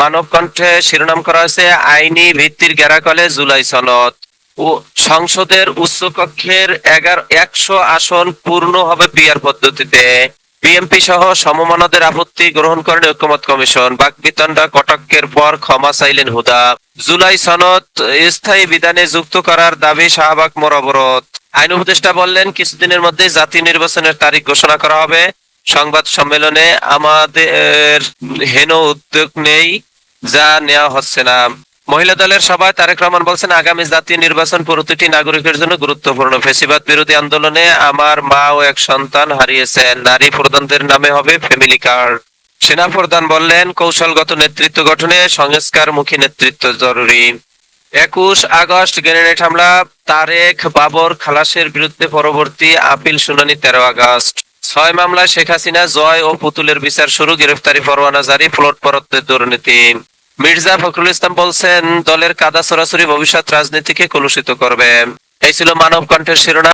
মানব কণ্ঠে শিরোনাম করা হয়েছে আইনি ভিত্তির গেরাকলে জুলাই সনদ। ও সংসদের উচ্চ কক্ষের এগারো একশো আসন পূর্ণ হবে বিয়ার পদ্ধতিতে। বিএমপি সহ সমমানদের আপত্তি গ্রহণ করেন ঐক্যমত কমিশন। বাকবিতণ্ডা কটকের পর ক্ষমা চাইলেন হুদা। জুলাই সনদ স্থায়ী বিধানে যুক্ত করার দাবি শাহবাগ মোরাবরত আইন উপদেষ্টা বললেন, কিছুদিনের মধ্যে জাতীয় নির্বাচনের তারিখ ঘোষণা করা হবে। সংবাদ সম্মেলনে আমাদের হেন উদ্যোগ নেই, যা নেওয়া হচ্ছে না। মহিলা দলের সভায় তারেক রহমান বলছেন, আগামী জাতীয় নির্বাচন প্রতিটি নাগরিকের জন্য গুরুত্বপূর্ণ। ফেসিবাদ বিরোধী আন্দোলনে আমার মা ও এক সন্তান হারিয়েছেন। নারী প্রধানদের নামে হবে ফ্যামিলি কার্ড। সেনা প্রধান বললেন, কৌশলগত নেতৃত্ব গঠনে সংস্কারমুখী নেতৃত্ব জরুরি। একুশ আগস্ট গ্রেনেড হামলা, তারেক বাবর খালাসের বিরুদ্ধে পরবর্তী আপিল শুনানি তেরো আগস্ট। ছয় মামলায় শেখ হাসিনা জয় ও পুতুলের বিচার শুরু, গ্রেফতারি পরোয়ানা জারি, প্লট পরত্বের দুর্নীতি। মির্জা ফখরুল ইসলাম বলছেন, দলের কাদা সরাসরি ভবিষ্যৎ রাজনীতিকে কলুষিত করবে। এই ছিল মানব কণ্ঠের শিরোনাম।